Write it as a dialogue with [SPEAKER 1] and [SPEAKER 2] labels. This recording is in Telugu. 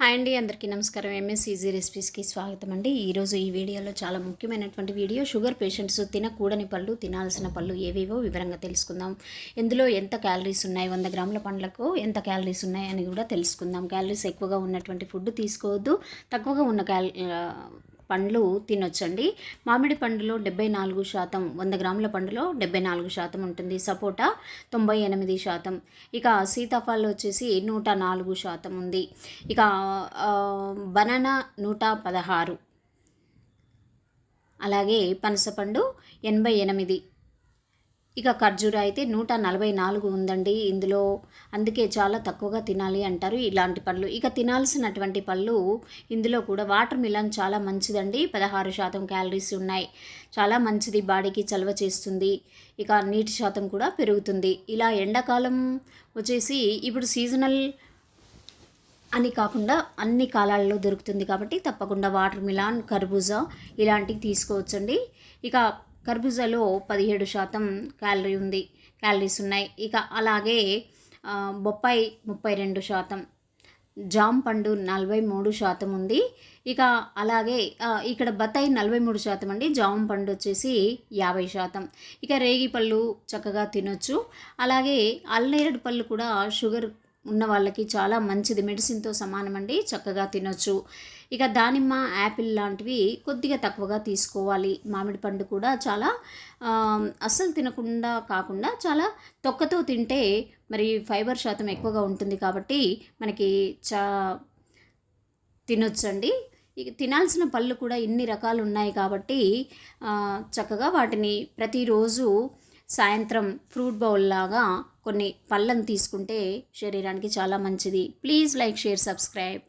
[SPEAKER 1] హాయ్ అండి అందరికీ నమస్కారం. ఎంఎస్ ఈజీ రెసిపీస్కి స్వాగతం అండి. ఈరోజు ఈ వీడియోలో చాలా ముఖ్యమైనటువంటి వీడియో. షుగర్ పేషెంట్స్ తినకూడని పళ్ళు తినాల్సిన పళ్ళు ఏవేవో వివరంగా తెలుసుకుందాం. ఇందులో ఎంత క్యాలరీస్ ఉన్నాయి? వంద గ్రాముల పండ్లకు ఎంత క్యాలరీస్ ఉన్నాయి అని కూడా తెలుసుకుందాం. క్యాలరీస్ ఎక్కువగా ఉన్నటువంటి ఫుడ్ తీసుకోవద్దు. తక్కువగా ఉన్న క్యాల పండ్లు తినొచ్చండి. మామిడి పండులో డెబ్బై నాలుగు శాతం వంద గ్రాముల పండులో డెబ్బై నాలుగు శాతం ఉంటుంది. సపోటా తొంభై ఎనిమిది శాతం. ఇక సీతాఫలం వచ్చేసి నూట నాలుగు శాతం ఉంది. ఇక బనానా నూట పదహారు. అలాగే పనసపండు ఎనభై ఎనిమిది. ఇక ఖర్జూర అయితే నూట నలభై నాలుగు ఉందండి. ఇందులో అందుకే చాలా తక్కువగా తినాలి అంటారు ఇలాంటి పళ్ళు. ఇక తినాల్సినటువంటి పళ్ళు ఇందులో కూడా వాటర్ మిలన్ చాలా మంచిదండి. పదహారు శాతం క్యాలరీస్ ఉన్నాయి. చాలా మంచిది బాడీకి చలవ చేస్తుంది. ఇక నీటి శాతం కూడా పెరుగుతుంది. ఇలా ఎండాకాలం వచ్చేసి ఇప్పుడు సీజనల్ అని కాకుండా అన్ని కాలాల్లో దొరుకుతుంది కాబట్టి తప్పకుండా వాటర్ మిలాన్ కర్బూజా ఇలాంటివి తీసుకోవచ్చండి. ఇక కర్బూజాలో పదిహేడు శాతం క్యాలరీ ఉంది క్యాలరీస్ ఉన్నాయి. ఇక అలాగే బొప్పాయి ముప్పై రెండు శాతం జామ్ పండు నలభై మూడు శాతం ఉంది. ఇక అలాగే ఇక్కడ బత్తాయి నలభై మూడు శాతం అండి జామ పండు వచ్చేసి యాభై శాతం. ఇక రేగి పళ్ళు చక్కగా తినొచ్చు. అలాగే అల్నేరేడు పళ్ళు కూడా షుగర్ ఉన్న వాళ్ళకి చాలా మంచిది. మెడిసిన్తో సమానం అండి. చక్కగా తినొచ్చు. ఇక దానిమ్మ యాపిల్ లాంటివి కొద్దిగా తక్కువగా తీసుకోవాలి. మామిడి పండు కూడా చాలా అస్సలు తినకుండా కాకుండా చాలా తొక్కతో తింటే మరి ఫైబర్ శాతం ఎక్కువగా ఉంటుంది కాబట్టి మనకి చా తినొచ్చండి. ఇక తినాల్సిన పళ్ళు కూడా ఇన్ని రకాలు ఉన్నాయి కాబట్టి చక్కగా వాటిని ప్రతిరోజు సాయంత్రం ఫ్రూట్ బౌల్ లాగా కొన్ని పళ్ళను తీసుకుంటే శరీరానికి చాలా మంచిది. Please like share subscribe.